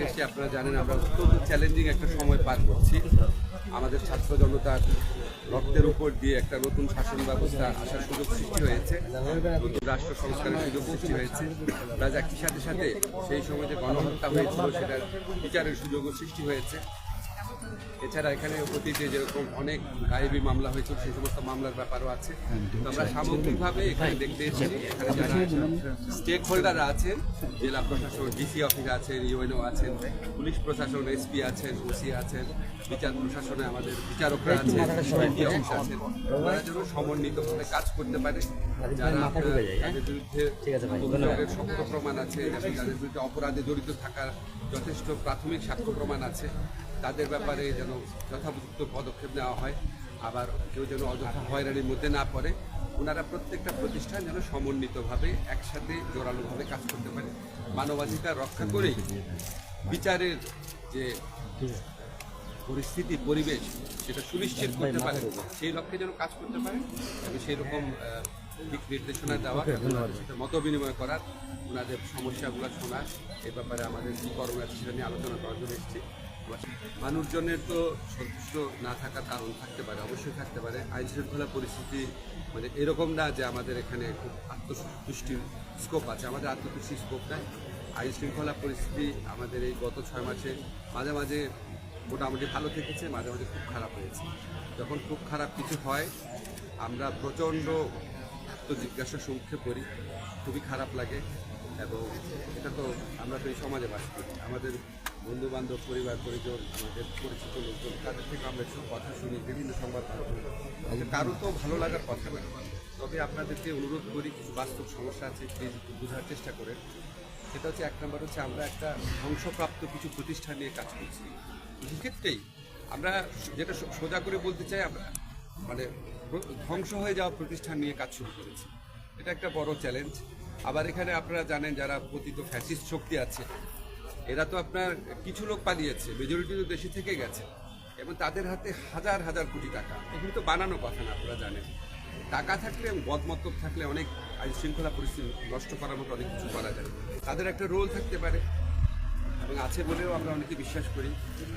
দেশে আপনারা জানেন আমরা অত্যন্ত চ্যালেঞ্জিং একটা সময় পার করছি। আমাদের ছাত্র জনতার রক্তের উপর দিয়ে একটা নতুন শাসন ব্যবস্থা আসার সুযোগ সৃষ্টি হয়েছে। নতুন রাষ্ট্র সংস্কারের সুযোগ সৃষ্টি হয়েছে। রাজা একই সাথে সাথে সেই সময় যে গণহত্যা হয়েছিল, সেটার বিচারের সুযোগও সৃষ্টি হয়েছে। এছাড়া এখানে অতীতে যেরকম অনেক গায়েবী মামলা হয়েছিল সেই সমস্ত মামলার ব্যাপারও আছে। আমরা সামগ্রিকভাবে এখানে দেখতে এসেছি এখানে যারা স্টেক হোল্ডাররা আছেন জেলা প্রশাসন ডিসি অফিস আছেন ইউএনও আছেন পুলিশ প্রশাসন এসপি আছেন ওসি আছেন বিচার প্রশাসনে আমাদের বিচারকরা আছেন ডিটি অফিস আছেন। ওনারা যেন সমন্বিতভাবে কাজ করতে পারে। যারা তাদের বিরুদ্ধে অভিযোগের শক্ত প্রমাণ আছে এবং যাদের বিরুদ্ধে অপরাধে জড়িত থাকার যথেষ্ট প্রাথমিক সাক্ষ্য প্রমাণ আছে। তাদের ব্যাপারে যেন যথাযথ পদক্ষেপ নেওয়া হয় আবার কেউ যেন অযথা হয়রানির মধ্যে না পড়ে ওনারা প্রত্যেকটা প্রতিষ্ঠান যেন সমন্বিতভাবে একসাথে জোরালোভাবে কাজ করতে পারে। মানবাধিকার রক্ষা করেই বিচারের যে পরিস্থিতি পরিবেশ সেটা সুনিশ্চিত করতে পারে। সেই লক্ষ্যে যেন কাজ করতে পারে এবং সেই রকম দিক নির্দেশনা দেওয়া মত বিনিময় করার ওনাদের সমস্যাগুলো শোনার এ ব্যাপারে আমাদের কী সেটা নিয়ে আলোচনা করার জন্য এসেছি। মানুষজনের তো সন্তুষ্ট না থাকার কারণ থাকতে পারে, অবশ্যই থাকতে পারে। আইন শৃঙ্খলা পরিস্থিতি মানে এরকম না যে আমাদের এখানে খুব আত্মতুষ্টির স্কোপ আছে। আমাদের আত্মতুষ্টির স্কোপ নাই। আইন শৃঙ্খলা পরিস্থিতি আমাদের এই গত ছয় মাসে মাঝে মাঝে মোটামুটি ভালো থেকেছে, মাঝে মাঝে খুব খারাপ হয়েছে। যখন খুব খারাপ কিছু হয়, আমরা প্রচণ্ড আত্মজিজ্ঞাসার সম্মুখে পড়ি খুবই খারাপ লাগে এবং এটা তো আমরা তো এই সমাজে বাস করি। আমাদের বন্ধু বান্ধব পরিবার, পরিজন, আমাদের পরিচিত লোকজন, তাদের থেকে আমরা এসব কথা শুনি, বিভিন্ন সংবাদ মাধ্যমে কারও। তো ভালো লাগার কথা না তবে আপনাদেরকে অনুরোধ করি, কিছু বাস্তব সমস্যা আছে প্লিজ বোঝার চেষ্টা করেন। সেটা হচ্ছে, এক নম্বর হচ্ছে, আমরা একটা ধ্বংসপ্রাপ্ত কিছু প্রতিষ্ঠান নিয়ে কাজ করছি। ক্ষেত্রেই আমরা যেটা সোজা করে বলতে চাই, আমরা মানে ধ্বংস হয়ে যাওয়া প্রতিষ্ঠান নিয়ে কাজ শুরু করেছি। এটা একটা বড় চ্যালেঞ্জ আবার এখানে আপনারা জানেন, যারা পতিত ফ্যাসিস্ট শক্তি আছে এরা তো আপনার কিছু লোক পালিয়েছে মেজরিটি তো দেশে থেকে গেছে। এবং তাদের হাতে হাজার হাজার কোটি টাকা। এগুলো তো বানানো কথা না, আপনারা জানেন। টাকা থাকলে এবং বদমতলব থাকলে অনেক আইন শৃঙ্খলা পরিস্থিতি নষ্ট করার মতো অনেক কিছু করা যায়। তাদের একটা রোল থাকতে পারে। এবং আছে বলেও আমরা অনেকে বিশ্বাস করি।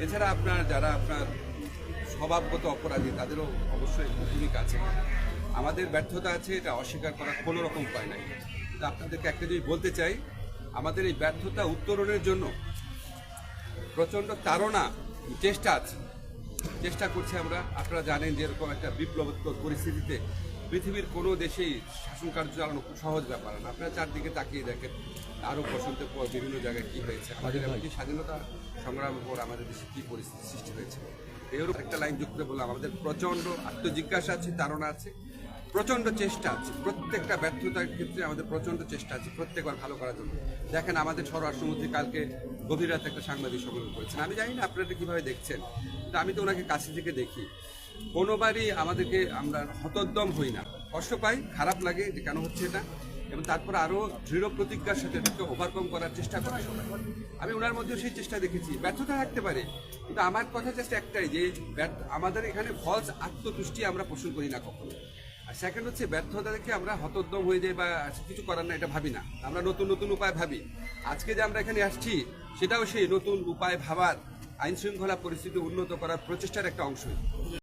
এছাড়া আপনার যারা আপনার স্বভাবগত অপরাধী, তাদেরও অবশ্যই ভূমিকা আছে। আমাদের ব্যর্থতা আছে, এটা অস্বীকার করার কোনো রকম উপায় নাই। আপনাদেরকে একটা যদি বলতে চাই আমাদের এই ব্যর্থতা উত্তরণের জন্য প্রচণ্ড তাড়না চেষ্টা আছে। চেষ্টা করছি আমরা আপনারা জানেন যে এরকম একটা বিপ্লবোত্তর পরিস্থিতিতে পৃথিবীর কোনো দেশেই শাসন কার্য চালানো খুব সহজ ব্যাপার না। আপনারা চারদিকে তাকিয়ে দেখেন আরও বসন্তের পর বিভিন্ন জায়গায় কী হয়েছে আমাদের এমনকি স্বাধীনতা সংগ্রামের পর আমাদের দেশে কী পরিস্থিতি সৃষ্টি হয়েছে। এর উপর একটা লাইন যুক্ত বললাম আমাদের প্রচণ্ড আত্মজিজ্ঞাসা আছে তাড়না আছে। প্রচণ্ড চেষ্টা আছে। প্রত্যেকটা ব্যর্থতার ক্ষেত্রে আমাদের প্রচণ্ড চেষ্টা আছে প্রত্যেকবার ভালো করার জন্য। দেখেন আমাদের স্বরাষ্ট্রমন্ত্রী কালকে গভীর রাতে একটা সাংবাদিক সম্মেলন করেছেন। আমি জানি না আপনারা কীভাবে দেখছেন, কিন্তু আমি তো ওনাকে কাছে থেকে দেখি। কোনোবারই আমাদেরকে আমরা হতোদ্যম হই না। কষ্ট পাই, খারাপ লাগে যে কেন হচ্ছে এটা, এবং তারপর আরও দৃঢ় প্রতিজ্ঞার সাথে এটাকে ওভারকম করার চেষ্টা করে আমি ওনার মধ্যেও সেই চেষ্টা দেখেছি। ব্যর্থতা থাকতে পারে, কিন্তু আমার কথা জাস্ট একটাই যে আমাদের এখানে ফলস আত্মতুষ্টি আমরা পোষণ করি না কখনো। সেকেন্ড হচ্ছে ব্যর্থতা দেখে আমরা হতোদ্যম হয়ে যাই বা কিছু করার না এটা ভাবি না। আমরা নতুন নতুন উপায় ভাবি। আজকে যে আমরা এখানে আসছি, সেটাও সেই নতুন উপায় ভাবার আইন শৃঙ্খলা পরিস্থিতি উন্নত করার প্রচেষ্টার একটা অংশ